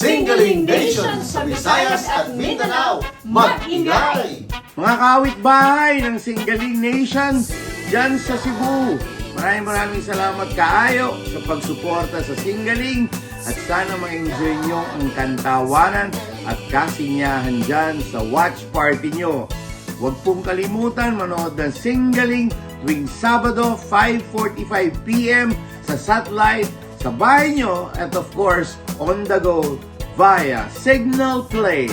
Singaling Nation sa Visayas at Mindanao, mag-ingay! Mga kawit bahay ng Singaling Nation dyan sa Cebu. Maraming maraming salamat kaayo sa pagsuporta sa Singaling at sana ma-enjoy nyo ang kantawanan at kasinyahan dyan sa watch party nyo. Huwag pong kalimutan manood ng Singaling tuwing Sabado 5.45pm sa satellite sa bahay nyo at of course on the go via Signal Play.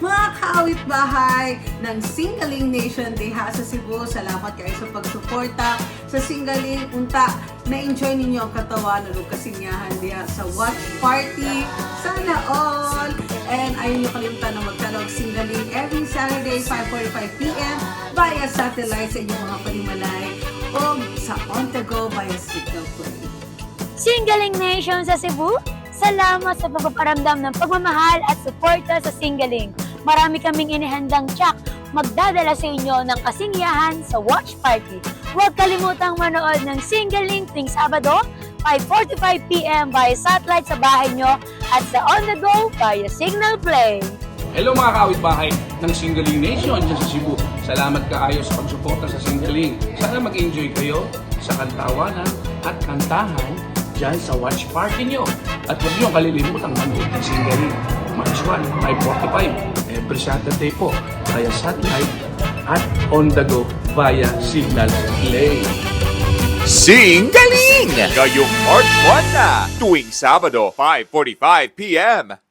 Mga kaawit bahay ng Singaling Nation Deha sa Cebu, salamat kayo sa pagsuporta sa Singaling Unta. Na-enjoy ninyo ang katawanan o kasinyahan diha sa watch party. Sana all! And ayun nyo kalimutan na magtalog Singaling every Saturday 5.45pm via satellite sa inyong mga panimalay Singaling Nation sa Cebu, salamat sa pagpaparamdam ng pagmamahal at suporta sa Singaling. Marami kaming inihandang tsak magdadala sa inyo ng kasingiyahan sa watch party. Huwag kalimutang manood ng Singaling tuwing Sabado, 5.45pm via satellite sa bahay nyo at sa on the go via Signal Play. Hello mga kawit-bahay ng Singaling Nation dyan sa Cebu. Salamat kaayo sa pagsuporta sa Singaling. Sana mag-enjoy kayo sa kantawanan at kantahan dyan sa watch party nyo. At huwag nyo kalilimutan manood ng Singaling. March 1, 5.45 every Saturday po via satellite at on the go via Signal Play. Singaling! Ngayong March 1 na, tuwing Sabado, 5.45pm.